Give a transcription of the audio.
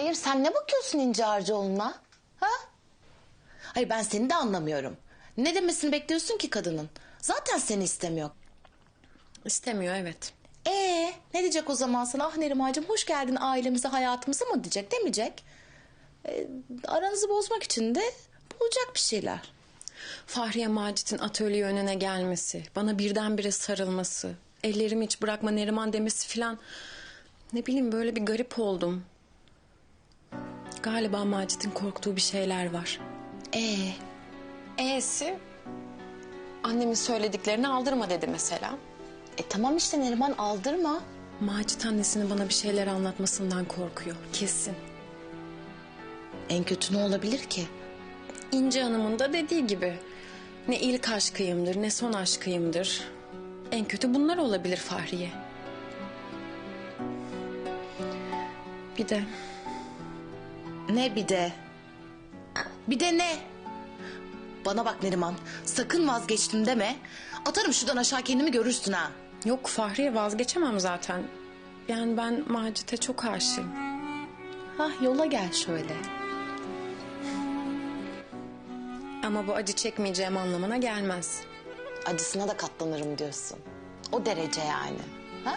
Hayır sen ne bakıyorsun İnce Harcıoğlu'na? Ha? Hayır ben seni de anlamıyorum. Ne demesini bekliyorsun ki kadının? Zaten seni istemiyor. İstemiyor evet. Ee, ne diyecek o zaman sana? Ah Nerimancığım hoş geldin ailemize, hayatımıza mı diyecek, demeyecek. Ee, aranızı bozmak için de bulacak bir şeyler. Fahriye Macit'in atölye önüne gelmesi, bana birdenbire sarılması, ellerimi hiç bırakma Neriman demesi filan. Ne bileyim böyle bir garip oldum. Galiba Macit'in korktuğu bir şeyler var. Ee, E'si annemin söylediklerini aldırma dedi mesela. e tamam işte Neriman aldırma. Macit annesinin bana bir şeyler anlatmasından korkuyor kesin. En kötü ne olabilir ki? İnce Hanım'ın da dediği gibi ne ilk aşkıyımdır ne son aşkıyımdır. En kötü bunlar olabilir Fahriye. Bir de Ne bir de? Bir de ne? Bana bak Neriman, sakın vazgeçtim deme. Atarım şuradan aşağı kendimi görürsün ha. yok Fahriye vazgeçemem zaten. Yani ben Macit'e çok aşığım. Hah yola gel şöyle. Ama bu acı çekmeyeceğim anlamına gelmez. Acısına da katlanırım diyorsun. O derece yani. Ha?